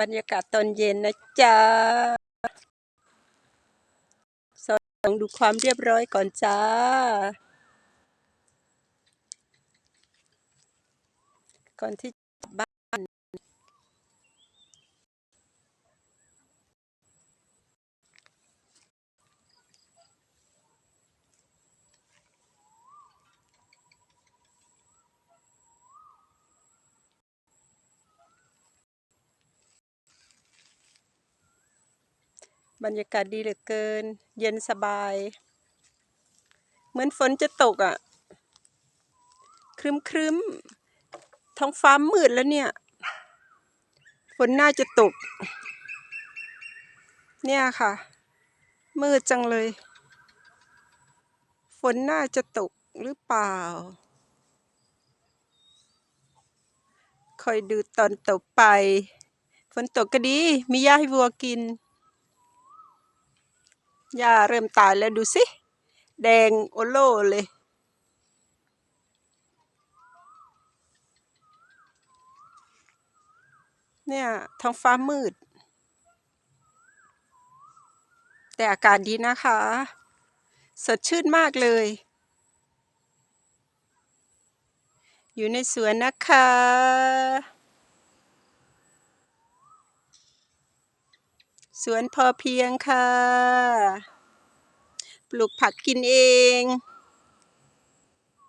บรรยากาศตอนเย็นนะจ๊ะสองดูความเรียบร้อยก่อนจ้า ก่อนที่จะกลับบ้าน บรรยากาศดีเหลือเกิน เย็นสบาย เหมือนฝนจะตกอะ่ะ ครึมครึมท้องฟ้ามืดแล้วเนี่ย ฝนน่าจะตก เนี่ยค่ะ มืดจังเลย ฝนน่าจะตกหรือเปล่า คอยดูตอนตกไป ฝนตกก็ดี มีหญ้าให้วัวกิน หญ้าเริ่มตายแล้วดูสิ แดงโอโลเลย เนี่ยท้องฟ้ามืด แต่อากาศดีนะคะ สดชื่นมากเลย อยู่ในสวนนะคะ สวนพอเพียงค่ะ ปลูกผักกินเอง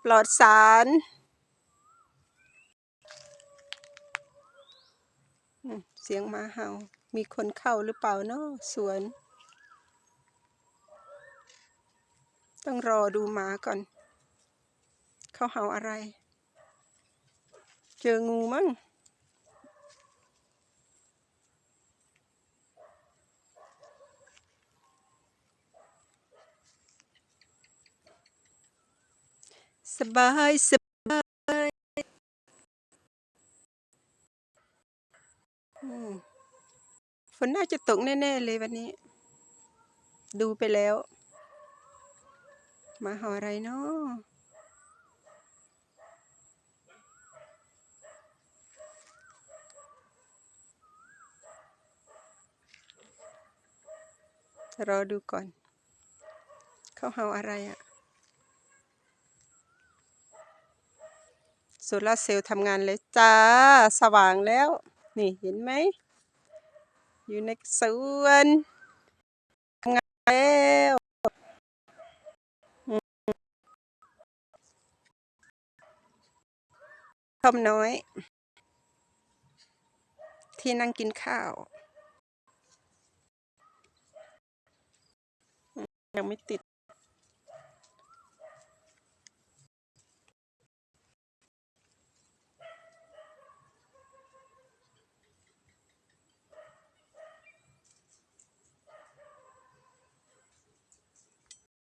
ปลอดสาร เสียงมาเห่า มีคนเข้าหรือเปล่าเนาะสวน ต้องรอดูหมาก่อน เขาเห่าอะไร เจองูมั้ง สบายสบายฝนน่าจะตกแน่ ๆ เลยวันนี้ ดูไปแล้ว มาหาอะไรเนาะรอดูก่อน เขาเห่าอะไรอะ่ะ โซลาร์เซลล์ทำงานเลยจ้า สว่างแล้ว นี่เห็นไหม อยู่ในสวนทำงานแล้วทอมน้อย ที่นั่งกินข้าว ยังไม่ติด